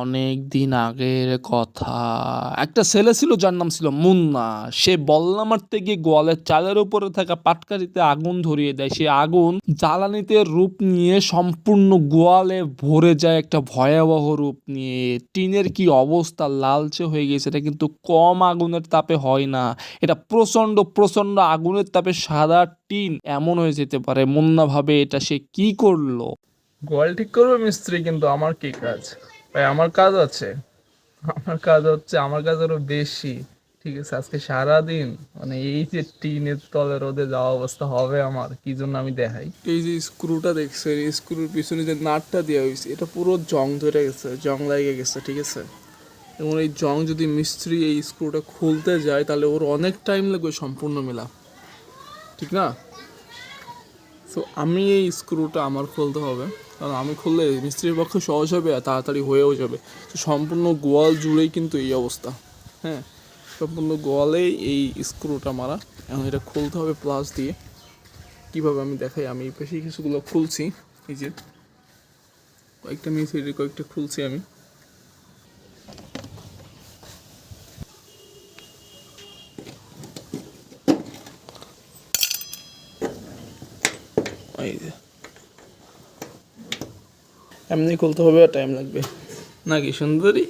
অনেক দিন আগের কথা। একটা ছেলে ছিল, যার নাম ছিল মুন্না। সে বল্লা মারতে গিয়ে গোয়ালের চালের উপরে থাকা পাটকারিতে আগুন ধরিয়ে দেয়। সে আগুন জ্বালানিতে রূপ নিয়ে সম্পূর্ণ গোয়ালে ভরে যায় একটা ভয়াবহ রূপ নিয়ে। টিনের কি অবস্থা? লালচে হয়ে গেছে এটা কিন্তু কম আগুনের তাপে হয় না। এটা প্রচণ্ড প্রচণ্ড আগুনের তাপে সাদা টিন এমন হয়ে যেতে পারে। মুন্না ভাবে এটা সে কি করল? গোয়াল ঠিক করবে মিস্ত্রি, কিন্তু আমার কি কাজ? ভাই, আমার কাজ আছে। আমার কাজ হচ্ছে, আমার কাজ আরও বেশি। ঠিক আছে, আজকে সারাদিন মানে এই যে টিনের তলে রোদে যাওয়া অবস্থা হবে আমার, কি জন্য আমি দেখাই? এই যে স্ক্রুটা দেখছেন স্ক্রুর পিছনে যে নাটটা দেওয়া হয়েছে, এটা পুরো জং ধরে গেছে, জং লাগে গেছে, ঠিক আছে? এবং এই জং যদি মিস্ত্রি এই স্ক্রুটা খুলতে যায়, তাহলে ওর অনেক টাইম লাগবে সম্পূর্ণ মেলা। ঠিক না? তো আমি এই স্ক্রুটা আমার খুলতে হবে। কারণ আমি খুললে মিস্ত্রির পক্ষে সহজ হবে আর তাড়াতাড়ি হয়েও যাবে। তো সম্পূর্ণ গোয়াল জুড়েই কিন্তু এই অবস্থা। হ্যাঁ সম্পূর্ণ গোয়ালেই এই স্ক্রুটা মারা। এখন এটা খুলতে হবে প্লাস দিয়ে। কীভাবে আমি দেখাই? আমি বেশি কিছুগুলো খুলছি। এই যে কয়েকটা মিস্ত্রির কয়েকটা খুলছি আমি। এই এমনি খুলতে হবে টাইম লাগবে। নাকি সুন্দরী?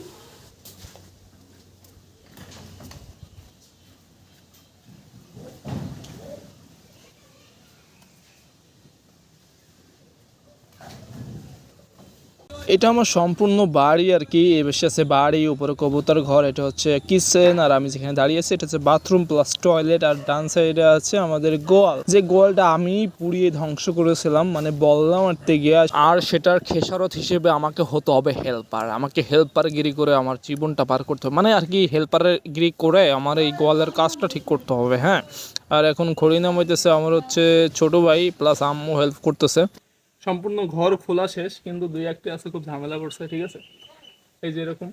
এটা আমার সম্পূর্ণ বাড়ি আর কি। এ বেশি আছে বাড়ি, উপরে কবুতর ঘর, এটা হচ্ছে কিচেন আর আমি যেখানে দাঁড়িয়ে আছি, এটা হচ্ছে বাথরুম প্লাস টয়লেট আর ডান সাইডে আছে আমাদের গোয়াল। যে গোয়ালটা আমি পুড়িয়ে ধ্বংস করেছিলাম মানে বললাম মারতে গিয়ে, আর সেটার খেসারত হিসেবে আমাকে হতে হবে হেল্পার আমাকে হেল্পার গিরি করে আমার জীবনটা পার করতে হবে। মানে আর কি হেল্পারের গিরি করে আমার এই গোয়ালের কাজটা ঠিক করতে হবে হ্যাঁ। আর এখন খড়ি নাম হইতেছে আমার হচ্ছে ছোট ভাই প্লাস আম্মু হেল্প করতেছে। সম্পূর্ণ ঘর খোলা শেষ, কিন্তু দুই একটি আছে, খুব ঝামেলা করছে, ঠিক আছে? এই যে এরকম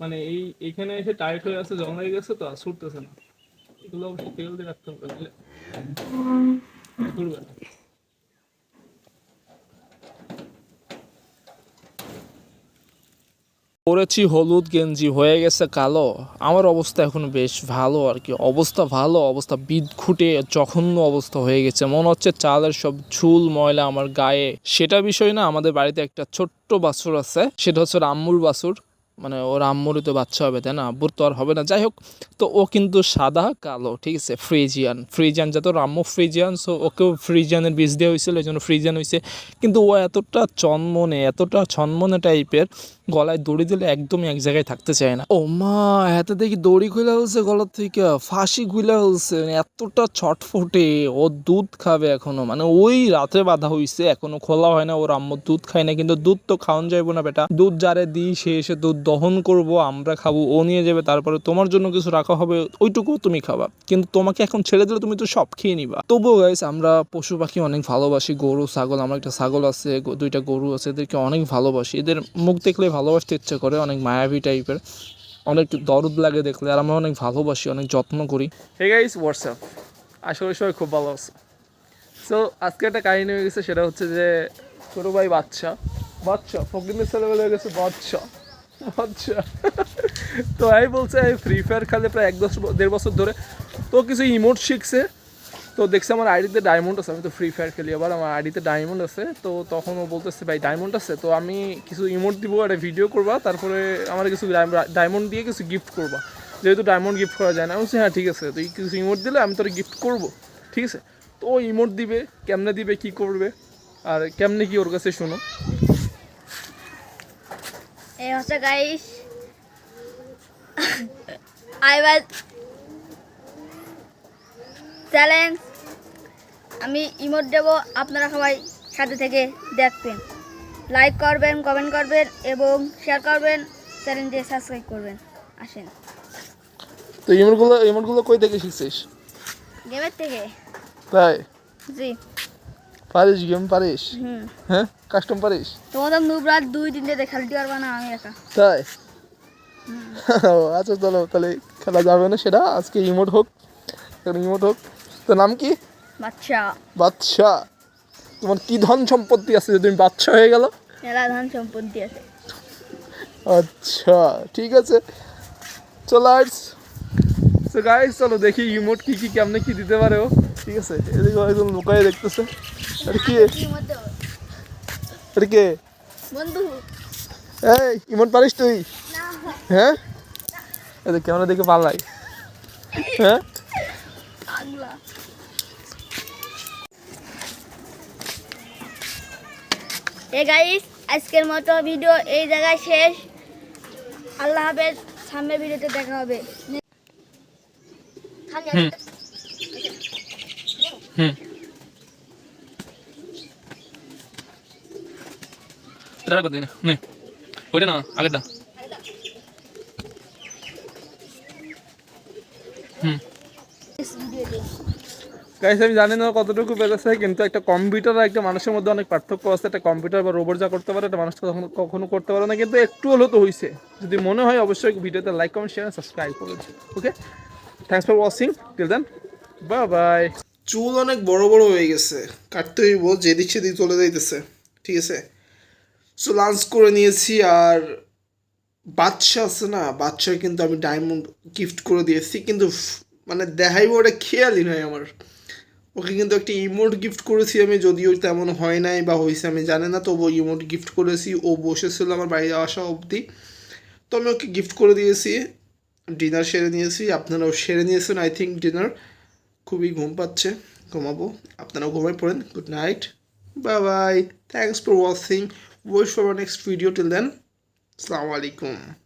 মানে এই এখানে এসে টাইট হয়ে আছে জং হয়ে গেছে তো আর ছুটতেছে না। এগুলো অবশ্যই তেল দিয়ে রাখতে হবে ঘুরবে। না পরেছি হলুদ, গেঞ্জি, হয়ে গেছে কালো। আমার অবস্থা এখন বেশ ভালো আর কি। অবস্থা ভালো, অবস্থা বিদঘুটে, জঘন্য অবস্থা হয়ে গেছে। মনে হচ্ছে চালের সব ঝুল ময়লা আমার গায়ে। সেটা বিষয় না, আমাদের বাড়িতে একটা ছোট্ট বাছুর আছে। সেটা হচ্ছে রাম্মুর বাছুর। মানে ওর আম্মুরই তো বাচ্চা হবে, তাই না? আব্বুর তো আর হবে না। যাই হোক, তো ও কিন্তু সাদা, কালো, ঠিক আছে? ফ্রিজিয়ান। ফ্রিজিয়ান যত রাম্মু ফ্রিজিয়ান সো ওকেও ফ্রিজিয়ানের বীজ দেওয়া হয়েছিল, এই জন্য ফ্রিজিয়ান হয়েছে। কিন্তু ও এতটা চনমনে, এতটা ছনমনে টাইপের, গলায় দড়ি দিলে একদমই এক জায়গায় থাকতে চায় না। ও মা, এত দেখি দড়ি খুলে হচ্ছে গলার থেকে, ফাঁসি খুলে হচ্ছে মানে এতটা ছটফটে, ও দুধ খাবে এখনও। মানে ওই রাতে বাঁধা হইছে, এখনও খোলা হয় না, ওর আম্মু দুধ খায় না, কিন্তু দুধ তো খাওয়ান যাইবো না, বেটা। দুধ যারে দিই, সে এসে দুধ দহন করব, আমরা খাব, ও নিয়ে যাবে, তারপরে তোমার জন্য কিছু রাখা হবে, ওইটুকু তুমি খাবা। কিন্তু তোমাকে এখন ছেড়ে দিলে তুমি তো সব খেয়ে নিবা। তবুও গাইস আমরা পশু পাখি অনেক ভালোবাসি, গরু, ছাগল, আমার একটা ছাগল আছে দুইটা গরু আছে, এদেরকে অনেক ভালোবাসি। এদের মুখ দেখলে ভালোবাসতে ইচ্ছে করে, অনেক মায়াবী টাইপের অনেক দরদ লাগে দেখলে, আর আমরা অনেক ভালোবাসি, অনেক যত্ন করি। হে গাইস হোয়াটসঅ্যাপ আসলে সবাই খুব ভালো আছে। সো আজকে একটা কাহিনী হয়ে গেছে, সেটা হচ্ছে যে, ছোটো ভাই বাচ্চা বাচ্চা ফকিনের ছেলেবেলা হয়ে গেছে বাচ্চা বাচ্চা তো এই বলছে, এই ফ্রি ফায়ার খেলে প্রায় এক দশ দেড় বছর ধরে তো কিছু ইমোট শিখছে। তো দেখছে আমার আইডিতে ডায়মন্ড আছে, আমি তো ফ্রি ফায়ার খেলি। আবার আমার আইডিতে ডায়মন্ড আছে, তো তখন ও বলতেছে, ভাই ডায়মন্ড আছে, তো আমি কিছু ইমোট দিব, একটা ভিডিও করবা, তারপরে আমার কিছু ডায়মন্ড দিয়ে কিছু গিফট করবা। যেহেতু ডায়মন্ড গিফট করা যায় না। আমি হ্যাঁ ঠিক আছে, তুই কিছু ইমোট দিলে আমি তোর গিফট করব, ঠিক আছে? তো ইমোট দিবে, কেমনে দিবে, কি করবে, আর কেমনে কি ওর কাছে শোনো। এই হচ্ছে গাইস আইবার চ্যালেঞ্জ আমি ইমোট দেব আপনারা সবাই সাথে থেকে দেখবেন। লাইক করবেন কমেন্ট করবেন এবং শেয়ার করবেন চ্যানেলটি সাবস্ক্রাইব করবেন। আসেন। তো ইমোটগুলো ইমোটগুলো কই থেকে শিখছিস? গেমের থেকে? তাই? জি। পারিস গেম পারিস? হ্যাঁ? কাস্টম পারিস? তোমাদের নুবরাত দুই তিনটে দেখে খেলতে পারবা না আমি একা। তাই? ও আচ্ছা চলো তাহলে খেলা যাবে না সেটা? আজকে ইমোট হোক ইমোট হোক। তো নাম কি? বাচ্চা বাদশা। তোমার কি ধন সম্পত্তি আছে যে তুমি বাচ্চা হয়ে গেল? মেলা ধন সম্পত্তি আছে। আচ্ছা ঠিক আছে। চলো আর্টস তো গাইস চলো দেখি ইমোট কি কি কেমনে কি দিতে পারে ও। ঠিক আছে এদিকে একদম লুকাই দেখতেছে। আরে কি? ইমোট কে? বন্ধু। এই ইমোট পারিস তুই? হ্যাঁ? এদের ক্যামেরা দেখে পালাই হ্যাঁ? এ গাইস আজকের মতো ভিডিও এই জায়গায় শেষ। আল্লাহ হাফেজ সামনের ভিডিওতে দেখা হবে। হুম। হুম। এটা দিন নে ওইটা না আগেরটা হুম গাইস আমি জানি না কতটুকু পেরেছে কিন্তু একটা কম্পিউটার আর একটা মানুষের মধ্যে অনেক পার্থক্য আছে। একটা কম্পিউটার বা রোবট যা করতে পারে একটা মানুষ তো কখনো কখনো করতে পারে না কিন্তু একটু হলেও তো হয়েছে যদি মনে হয় অবশ্যই ভিডিওতে লাইক কমেন্ট শেয়ার সাবস্ক্রাইব করবেন okay thanks for watching till then bye bye চুল অনেক বড় বড় হয়ে গেছে। কাটতে হইব যেদিক সেদিক চলে যাইতেছে। ঠিক আছে? সো লাঞ্চ করে নিয়েছি আর বাচ্চা আছে না? বাচ্চার কিন্তু আমি ডায়মন্ড গিফট করে দিয়েছি, কিন্তু মানে দেখাইব ওটা খেয়ালই নয় আমার। ওকে কিন্তু একটা ইমোট গিফট করেছি আমি, যদিও তেমন হয় নাই বা হয়েছে আমি জানি না, তবু ইমোট গিফট করেছি। ও বসেছিল আমার বাড়ি আসা অবধি। তো আমি ওকে গিফট করে দিয়েছি ডিনার সেরে নিয়েছি। আপনারাও সেরে নিয়েছেন আই থিঙ্ক ডিনার খুবই ঘুম পাচ্ছে, ঘুমাবো। আপনারাও ঘুমাই পড়েন। Good night bye bye thanks for watching Watch for our next video. Till then Assalamu alaikum.